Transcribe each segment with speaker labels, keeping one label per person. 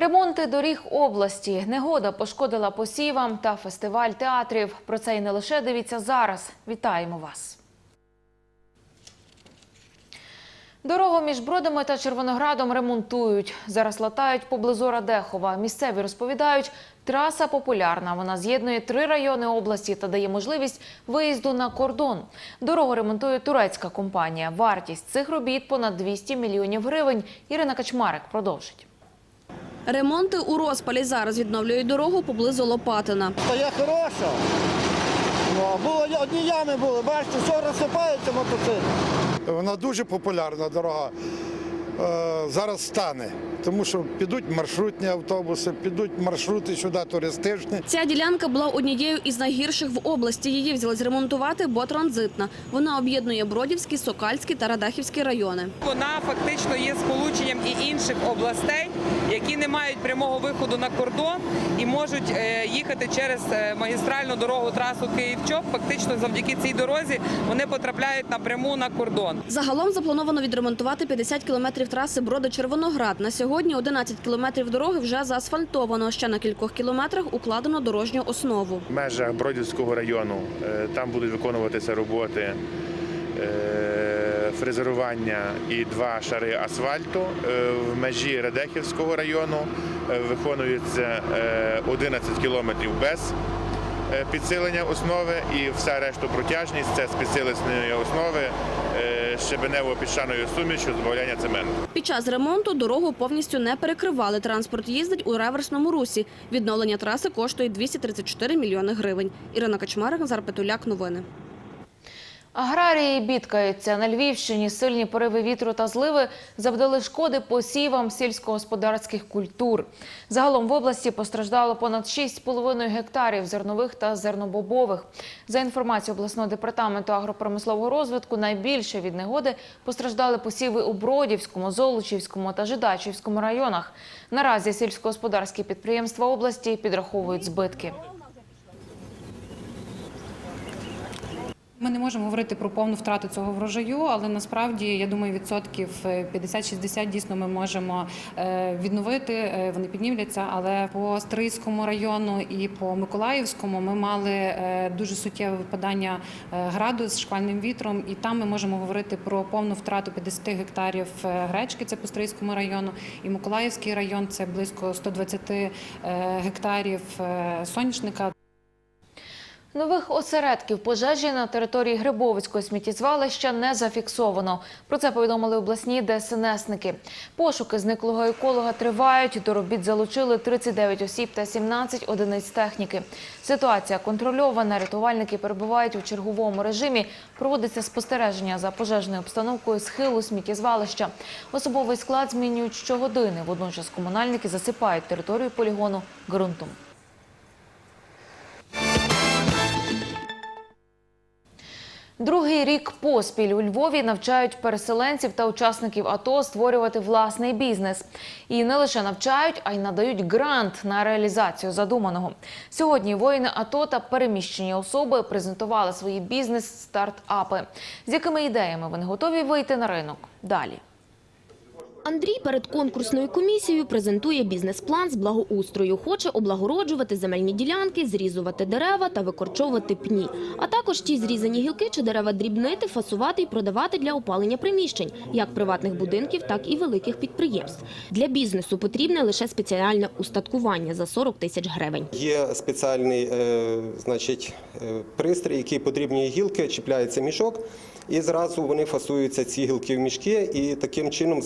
Speaker 1: Ремонти доріг області. Негода пошкодила посівам та фестиваль театрів. Про це і не лише дивіться зараз. Вітаємо вас. Дорогу між Бродами та Червоноградом ремонтують. Зараз латають поблизу Радехова. Місцеві розповідають, траса популярна. Вона з'єднує три райони області та дає можливість виїзду на кордон. Дорогу ремонтує турецька компанія. Вартість цих робіт понад 200 мільйонів гривень. Ірина Качмарик продовжить.
Speaker 2: Ремонти у розпалі зараз відновлюють дорогу поблизу Лопатина.
Speaker 3: Та є хороша. Ну, було одні ями були, бачите, все розсипається мотоцикл.
Speaker 4: Вона дуже популярна дорога. Е, Зараз стане, тому що підуть маршрутні автобуси, підуть маршрути сюди туристичні.
Speaker 2: Ця ділянка була однією із найгірших в області. Її взялись ремонтувати, бо транзитна. Вона об'єднує Бродівський, Сокальський та Радахівський райони.
Speaker 5: Вона фактично є сполученням і інших областей, які не мають прямого виходу на кордон і можуть е, їхати через е, магістральну дорогу трасу Київ-Чоп. Фактично, завдяки цій дорозі вони потрапляють напряму на кордон.
Speaker 2: Загалом заплановано відремонтувати 50 кілометрів траси Броди-Червоноград. На сьогодні 11 кілометрів дороги вже заасфальтовано. Ще на кількох кілометрах укладено дорожню основу.
Speaker 6: В межах Бродівського району е, там будуть виконуватися роботи е, фрезерування і два шари асфальту. Е, В межі Радехівського району виконується е, 11 кілометрів без підсилення основи і вся решта протяжність це з підсиленої основи е, щебенево-піщаною сумішю збавляння цементу.
Speaker 2: Під час ремонту дорогу повністю не перекривали. Транспорт їздить у реверсному русі. Відновлення траси коштує 234 мільйони гривень. Ірина Качмарик, Петуляк. Новини.
Speaker 1: Аграрії бідкаються. На Львівщині сильні пориви вітру та зливи завдали шкоди посівам сільськогосподарських культур. Загалом в області постраждало понад 6,5 гектарів зернових та зернобобових. За інформацією обласного департаменту агропромислового розвитку, найбільше від негоди постраждали посіви у Бродівському, Золочівському та Жидачівському районах. Наразі сільськогосподарські підприємства області підраховують збитки.
Speaker 7: Ми не можемо говорити про повну втрату цього врожаю, але насправді я думаю, відсотків е, 50-60 дійсно ми можемо е, відновити. е, Вони піднімляться. Але по Стрийському району і по Миколаївському ми мали е, дуже суттєве випадання е, граду з шквальним вітром, і там ми можемо говорити про повну втрату 50 гектарів е, гречки. Це по Стрийському району, і Миколаївський район це близько 120 е, гектарів е, соняшника.
Speaker 1: Нових осередків пожежі на території Грибовицького сміттєзвалища не зафіксовано. Про це повідомили обласні ДСНСники. Пошуки зниклого еколога тривають. До робіт залучили 39 осіб та 17 одиниць техніки. Ситуація контрольована. Рятувальники перебувають у черговому режимі. Проводиться спостереження за пожежною обстановкою схилу сміттєзвалища. Особовий склад змінюють щогодини. Водночас комунальники засипають територію полігону ґрунтом. Другий рік поспіль у Львові навчають переселенців та учасників АТО створювати власний бізнес. І не лише навчають, а й надають грант на реалізацію задуманого. Сьогодні воїни АТО та переміщені особи презентували свої бізнес-стартапи. З якими ідеями вони готові вийти на ринок? Далі.
Speaker 8: Андрій перед конкурсною комісією презентує бізнес-план з благоустрою. Хоче облагороджувати земельні ділянки, зрізувати дерева та викорчовувати пні. А також ті зрізані гілки чи дерева дрібнити, фасувати і продавати для опалення приміщень, як приватних будинків, так і великих підприємств. Для бізнесу потрібне лише спеціальне устаткування за 40 тисяч гривень.
Speaker 9: Є спеціальний е, значить, е, пристрій, який подрібнює гілки, чіпляється мішок, і зразу вони фасуються ці гілки в мішки, і таким чином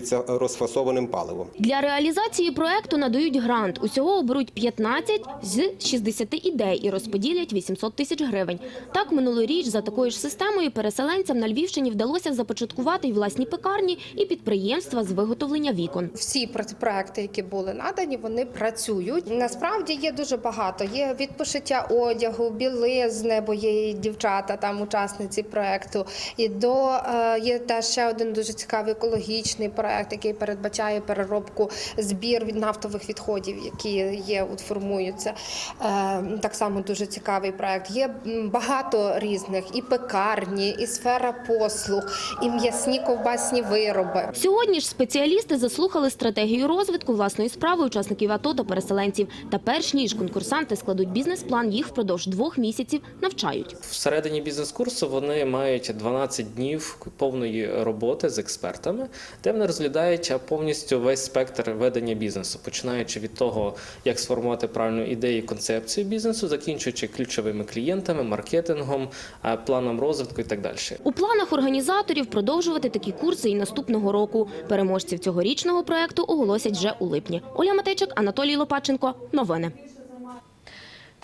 Speaker 9: забезпечується розфасованим паливом.
Speaker 8: Для реалізації проекту надають грант. Усього оберуть 15 з 60 ідей і розподілять 800 тисяч гривень. Так, минулоріч за такою ж системою переселенцям на Львівщині вдалося започаткувати й власні пекарні і підприємства з виготовлення вікон.
Speaker 10: всі проекти, які були надані, вони працюють. Насправді є дуже багато. Є від пошиття одягу, білизни, бо є і дівчата, там учасниці проекту. І до е, є теж ще один дуже цікавий екологічний проект, який передбачає переробку збір від нафтових відходів, які є, от формуються. Е, Так само дуже цікавий проект. Є багато різних і пекарні, і сфера послуг, і м'ясні ковбасні вироби.
Speaker 8: Сьогодні ж спеціалісти заслухали стратегію розвитку власної справи учасників АТО та переселенців. Та перш ніж конкурсанти складуть бізнес-план, їх впродовж двох місяців навчають.
Speaker 11: Всередині бізнес-курсу вони мають 12 днів повної роботи з експертами, де вони розглядають повністю весь спектр ведення бізнесу, починаючи від того, як сформувати правильну ідею і концепцію бізнесу, закінчуючи ключовими клієнтами, маркетингом, е, планом розвитку і так далі.
Speaker 8: У планах організаторів продовжувати такі курси і наступного року. Переможців цьогорічного проекту оголосять вже у липні. Оля Матейчик, Анатолій Лопаченко. Новини.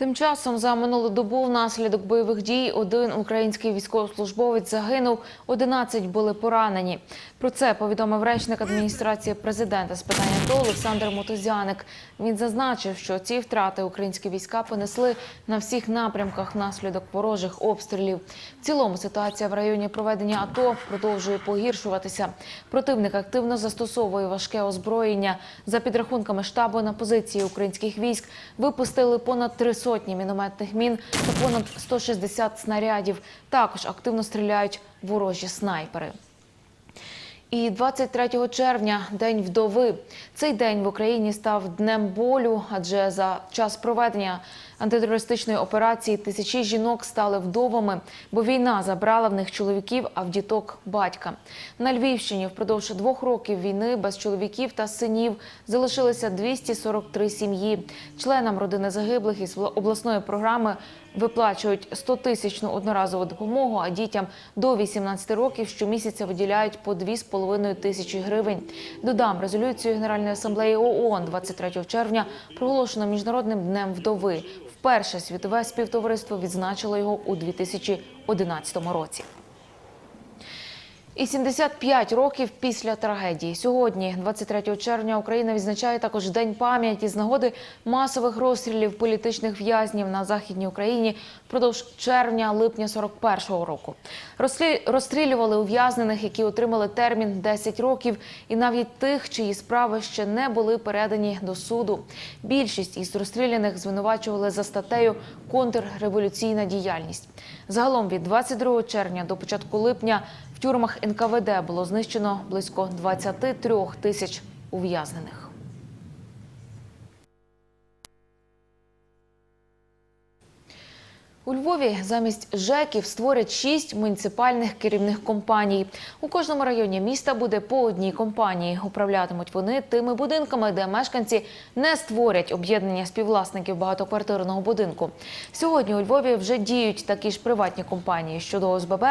Speaker 1: Тим часом за минулу добу внаслідок бойових дій один український військовослужбовець загинув, 11 були поранені. Про це повідомив речник адміністрації президента з питання АТО Олександр Мотозяник. Він зазначив, що ці втрати українські війська понесли на всіх напрямках внаслідок ворожих обстрілів. В цілому ситуація в районі проведення АТО продовжує погіршуватися. Противник активно застосовує важке озброєння. За підрахунками штабу на позиції українських військ випустили понад три сотні мінометних мін та понад 160 снарядів. Також активно стріляють ворожі снайпери. І 23 червня, день вдови. Цей день в Україні став днем болю, адже за час проведення антитерористичної операції тисячі жінок стали вдовами, бо війна забрала в них чоловіків, а в діток батька. На Львівщині впродовж двох років війни без чоловіків та синів залишилися 243 сім'ї. Членам родини загиблих із обласної програми виплачують 100-тисячну одноразову допомогу, а дітям до 18 років щомісяця виділяють по 2,5 тисячі гривень. Додам, резолюцію Генеральної асамблеї ООН 23 червня проголошено Міжнародним днем вдови. Вперше світове співтовариство відзначило його у 2011 році. І 75 років після трагедії. Сьогодні, 23 червня, Україна відзначає також День пам'яті з нагоди масових розстрілів політичних в'язнів на Західній Україні впродовж червня-липня 41-го року. Розстрі- Розстрілювали ув'язнених, які отримали термін 10 років, і навіть тих, чиї справи ще не були передані до суду. Більшість із розстріляних звинувачували за статтею контрреволюційна діяльність. Загалом від 22 червня до початку липня тюрмах НКВД було знищено близько 23 тисяч ув'язнених. У Львові замість ЖЕКів створять шість муніципальних керівних компаній. У кожному районі міста буде по одній компанії. Управлятимуть вони тими будинками, де мешканці не створять об'єднання співвласників багатоквартирного будинку. Сьогодні у Львові вже діють такі ж приватні компанії. Щодо ОСББ,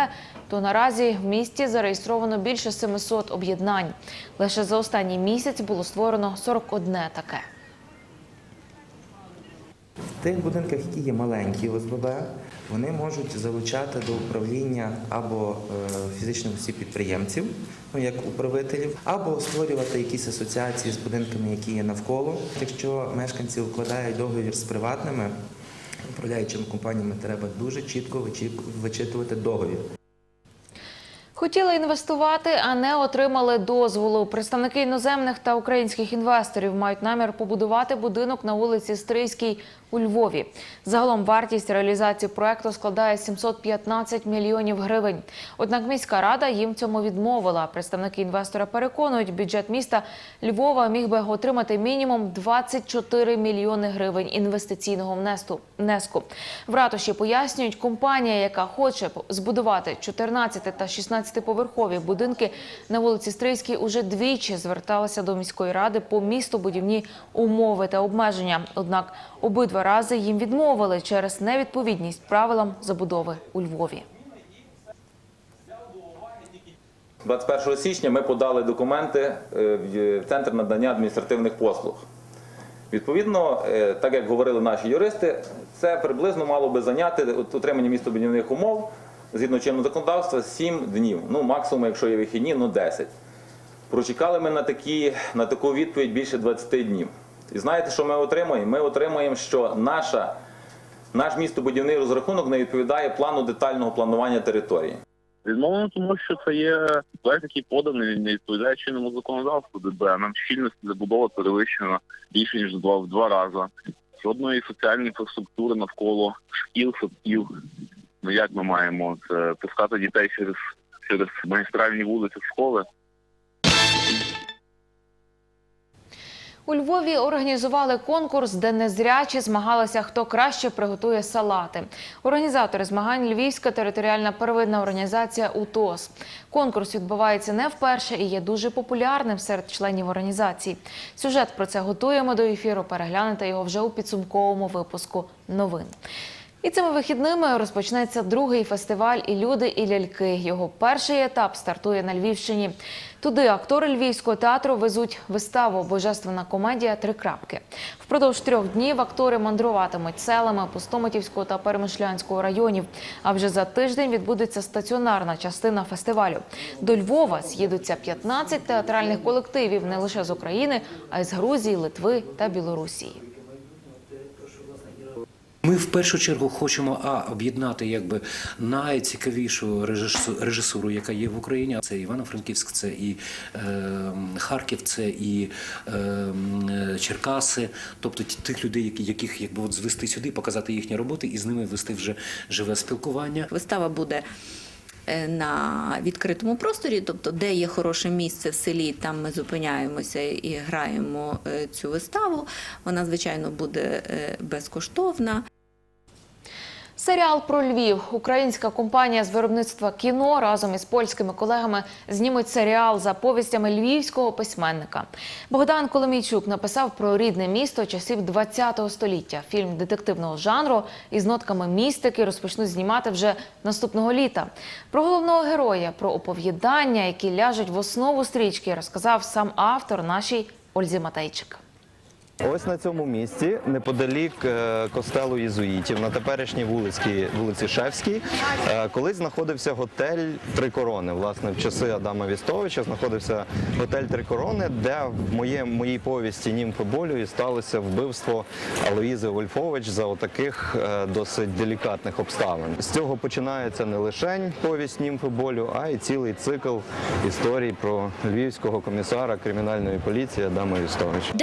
Speaker 1: то наразі в місті зареєстровано більше 700 об'єднань. Лише за останній місяць було створено 41 таке.
Speaker 12: Тих будинках, які є маленькі ОСББ, вони можуть залучати до управління або е, фізичних осіб підприємців, ну як управителів, або створювати якісь асоціації з будинками, які є навколо. Якщо мешканці укладають договір з приватними управляючими компаніями, треба дуже чітко вичитувати договір.
Speaker 1: Хотіли інвестувати, а не отримали дозволу. Представники іноземних та українських інвесторів мають намір побудувати будинок на вулиці Стрийській у Львові. Загалом вартість реалізації проекту складає 715 мільйонів гривень. Однак міська рада їм цьому відмовила. Представники інвестора переконують, бюджет міста Львова міг би отримати мінімум 24 мільйони гривень інвестиційного внеску. В ратуші пояснюють, компанія, яка хоче збудувати 14 та 16 поверхові будинки на вулиці Стрийській, уже двічі зверталася до міської ради по містобудівні умови та обмеження. Однак обидва рази їм відмовили через невідповідність правилам забудови у Львові.
Speaker 13: 21 січня ми подали документи е, в центр надання адміністративних послуг. Відповідно, е, так як говорили наші юристи, це приблизно мало би зайняти от отримання містобудівних умов згідно чинного законодавства 7 днів. Ну, максимум, якщо є вихідні, ну 10. Прочекали ми на, такі, на таку відповідь більше 20 днів. І знаєте, що ми отримуємо? Ми отримуємо, що наша, наш містобудівний розрахунок не відповідає плану детального планування території.
Speaker 14: Відмовлено, тому що це є проект, який поданий, не відповідає чинному законодавству ДБ. Нам щільність забудова перевищена більше ніж два в два рази. Жодної соціальної інфраструктури навколо шкіл, садків. Ну як ми маємо це пускати дітей через через магістральні вулиці школи?
Speaker 1: У Львові організували конкурс, де незрячі змагалися, хто краще приготує салати. Організатори змагань Львівська територіальна первинна організація УТОС. Конкурс відбувається не вперше і є дуже популярним серед членів організації. Сюжет про це готуємо до ефіру. Переглянете його вже у підсумковому випуску новин. І цими вихідними розпочнеться другий фестиваль І люди, і ляльки. Його перший етап стартує на Львівщині. Туди актори львівського театру везуть виставу Божественна комедія Три крапки. Впродовж трьох днів актори мандруватимуть селами Пустоматівського та Перемишлянського районів. А вже за тиждень відбудеться стаціонарна частина фестивалю. До Львова з'їдуться 15 театральних колективів не лише з України, а й з Грузії, Литви та Білорусії.
Speaker 15: В першу чергу хочемо а об'єднати якби найцікавішу режису- режисуру, яка є в Україні. Це Івано-Франківськ, це і е, Харків, це і е, Черкаси, тобто тих людей, яких якби от звести сюди, показати їхні роботи і з ними вести вже живе спілкування.
Speaker 16: Вистава буде е, на відкритому просторі, тобто де є хороше місце в селі, там ми зупиняємося і граємо е, цю виставу. Вона, звичайно, буде е, безкоштовна.
Speaker 1: Серіал про Львів. Українська компанія з виробництва кіно разом із польськими колегами знімуть серіал за повістями львівського письменника. Богдан Коломійчук написав про рідне місто часів ХХ століття. Фільм детективного жанру із нотками містики розпочнуть знімати вже наступного літа. Про головного героя, про оповідання, які ляжуть в основу стрічки, розказав сам автор нашій Ользі Матейчик.
Speaker 17: Ось на цьому місці, неподалік е, костелу єзуїтів, на теперішній вулиці, вулиці Шевській, е, колись знаходився готель Три Корони. Власне, в часи Адама Вістовича знаходився готель Три Корони, де в моїй повісті Німфи болю сталося вбивство Алоїзи Вольфович за отаких е, досить делікатних обставин. З цього починається не лише повість Німфи болю, а й цілий цикл історій про львівського комісара кримінальної поліції Адама Вістовича.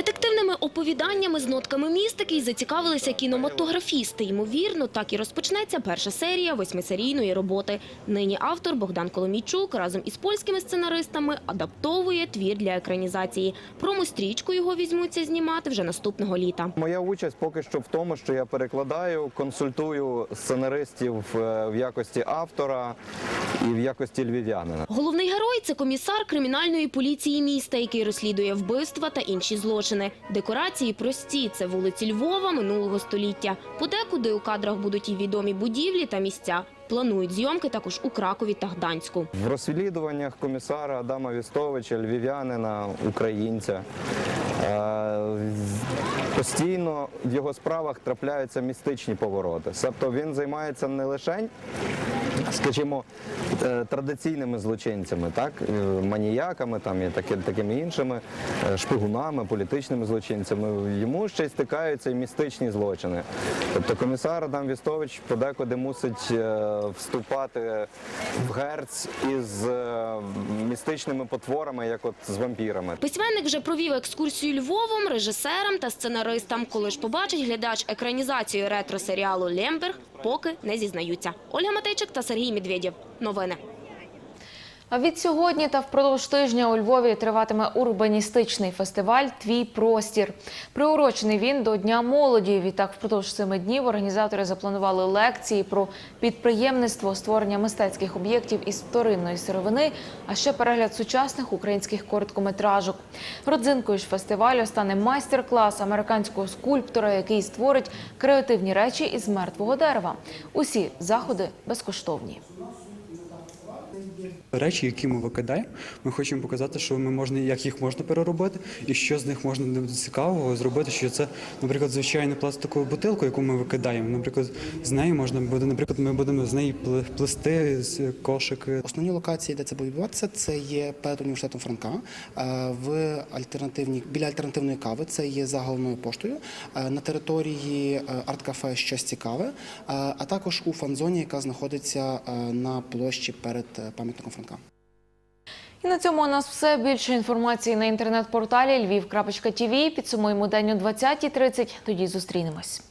Speaker 8: Оповіданнями з нотками містики й зацікавилися кінематографісти. Ймовірно, так і розпочнеться перша серія восьмисерійної роботи. Нині автор Богдан Коломійчук разом із польськими сценаристами адаптовує твір для екранізації. Промо-стрічку його візьмуться знімати вже наступного літа.
Speaker 17: Моя участь поки що в тому, що я перекладаю, консультую сценаристів е, в якості автора і в якості львів'янина.
Speaker 8: Головний герой це комісар кримінальної поліції міста, який розслідує вбивства та інші злочини. Декорації прості це вулиці Львова минулого століття. Подекуди у кадрах будуть і відомі будівлі та місця. Планують зйомки також у Кракові та Гданську.
Speaker 17: В розслідуваннях комісара Адама Вістовича, львів'янина, українця. е, Постійно в його справах трапляються містичні повороти. Тобто він займається не лише, скажімо, е, традиційними злочинцями, так, е, маніяками там, і таки, такими іншими, е, шпигунами, політичними злочинцями. Йому ще й стикаються і містичні злочини. Тобто комісар Адам Вістович подекуди мусить вступати в герць із містичними потворами, як от з вампірами.
Speaker 8: Письменник вже провів екскурсію Львовом, режисерам та сценаристам. Коли ж побачить глядач екранізацію ретро-серіалу «Лемберг», поки не зізнаються. Ольга Матейчик та Сергій Медведєв. Новини.
Speaker 1: А від сьогодні та впродовж тижня у Львові триватиме урбаністичний фестиваль Твій простір. Приурочений він до Дня молоді. Відтак, впродовж семи днів організатори запланували лекції про підприємництво, створення мистецьких об'єктів із вторинної сировини, а ще перегляд сучасних українських короткометражок. Родзинкою ж фестивалю стане майстер-клас американського скульптора, який створить креативні речі із мертвого дерева. Усі заходи безкоштовні.
Speaker 18: Речі, які ми викидаємо, ми хочемо показати, що ми можна, як їх можна переробити, і що з них можна цікавого зробити. Що це, наприклад, звичайна пластикова бутилка, яку ми викидаємо. Наприклад, з нею можна буде, наприклад, ми будемо з неї пле- плести з кошики.
Speaker 19: Основні локації, де це буде відбуватися, це є перед університетом Франка е, в альтернативній біля альтернативної кави. Це є за головною поштою е, на території е, арт-кафе щось цікаве, а також у фан-зоні, яка знаходиться на площі перед е, пам'ятником Франка.
Speaker 1: І на цьому у нас все. Більше інформації на інтернет-порталі Львів.тв. Підсумуємо день о 20.30. Тоді зустрінемось.